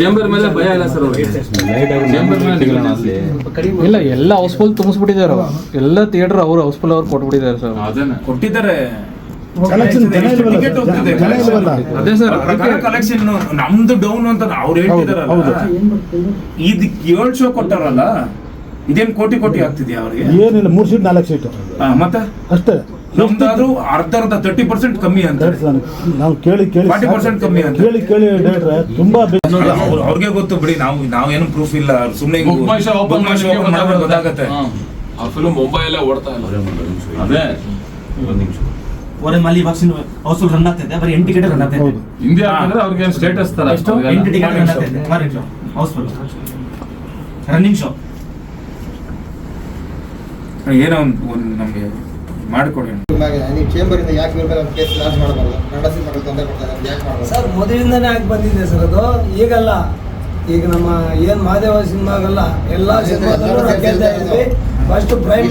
Chamber ಮೇಲೆ ಭಯ ಇಲ್ಲ ಸರ್ ಅವ್ರಿಗೆ. ಚೇಂಬರ್ ಮೇಲೆ ಇಲ್ಲ ಎಲ್ಲ ಹೌಸ್ಫುಲ್ ತುಂಬಿಸ್ಬಿಟ್ಟಿದ್ದಾರೆ ಎಲ್ಲ ಥಿಯೇಟರ್ ಅವ್ರು ಹೌಸ್ಫುಲ್ ಅವ್ರು ಕೊಟ್ಬಿಟ್ಟಿದ್ದಾರೆ ಸರ್ ಅದನ್ನ. ಕೊಟ್ಟಿದ್ದಾರೆ. ಅದೇ ಸರ್. ಕಲೆಕ್ಷನ್ ನಮ್ದು ಡೌನ್ ಅಂತ ಅವ್ರು ಹೇಳ್ತಿದಾರಲ್ಲ. ಹೌದು. ಇದ್ ಏಳ್ ಶೋ ಕೊಟ್ಟಾರಲ್ಲ ಇದೇನ್ ಕೋಟಿ ಕೋಟಿ ಆಗ್ತಿದ್ಯಾ ಅವ್ರಿಗೆ? ಏನಿಲ್ಲ ಮೂರು ಸೀಟ್ ನಾಲ್ಕು ಸೀಟ್ ಮತ್ತೆ? ಅಷ್ಟೇ. ನಮ್ದಾದ್ರೂ ಅರ್ಧ ಅರ್ಧ ತರ್ಟಿ ಪರ್ಸೆಂಟ್ ಕಮ್ಮಿ ಅಂತ ನಾವು ಕೇಳಿ ಕೇಳಿ 40% ಕಮ್ಮಿ ಅಂತ. ಕೇಳಿ ಕೇಳಿ ತುಂಬಾ ಅವ್ರಿಗೆ ಗೊತ್ತು ಬಿಡಿ ನಾವು ನಾವೇನು ಪ್ರೂಫ್ ಇಲ್ಲ. show ಗೊತ್ತಾಗತ್ತೆ. ಆ ಫಿಲ್ಮ್ ಮೊಬೈಲ್ ಓಡ್ತಾ ಇಲ್ಲ. ಅದೇ ಓರೆಂಜ್ ಅಲ್ಲಿ ಇವಾಗ ಹೌಸ್ಫುಲ್ ರನ್ ಆಗ್ತಿದೆ ಬರೀ ಎಂಟು ಟಿಕೆಟ್ ರನ್ ಆಗ್ತಿದೆ ಹೌದು. ಇಂಡಿಯಾ ಅಂದ್ರೆ ಅವ್ರಿಗೆ ಸ್ಟೇಟಸ್ ತರ? ಎಂಟು ಟಿಕೆಟ್ ರನ್ ಆಗ್ತಿದೆ ಹೌಸ್ಫುಲ್ ರನ್ನಿಂಗ್ ಶೋ ಏನೋ ಒಂದ್ ನಮ್ಗೆ ಮಾಡಿಕೊಡಿ ನೀವು ಚೇಂಬರ್ ಇಂದ ಯಾಕೆ ಇವ್ರ ಮೇಲೆ ಕೇಸ್ ಲಾಂಚ್ ಮಾಡಬಾರ್ದು? ಕನ್ನಡ ಸಿನಿಮಾಗಳು ತೊಂದರೆ ಕೊಡ್ತಾ ಇದ್ದಾರೆ ಯಾಕೆ ಮಾಡಬಾರ್ದು? ಸರ್ ಮೊದಲಿಂದನೇ ಆಗಿ ಬಂದಿದೆ ಸರ್ ಅದು. ಈಗಲ್ಲ ಈಗ ನಮ್ಮ ಏನ್ ಮಹಾದೇವ ಸಿನಿಮಾಗಲ್ಲ ಎಲ್ಲಾ ಸಿನಿಮಾ ಫಸ್ಟ್ ಪ್ರೈಮ್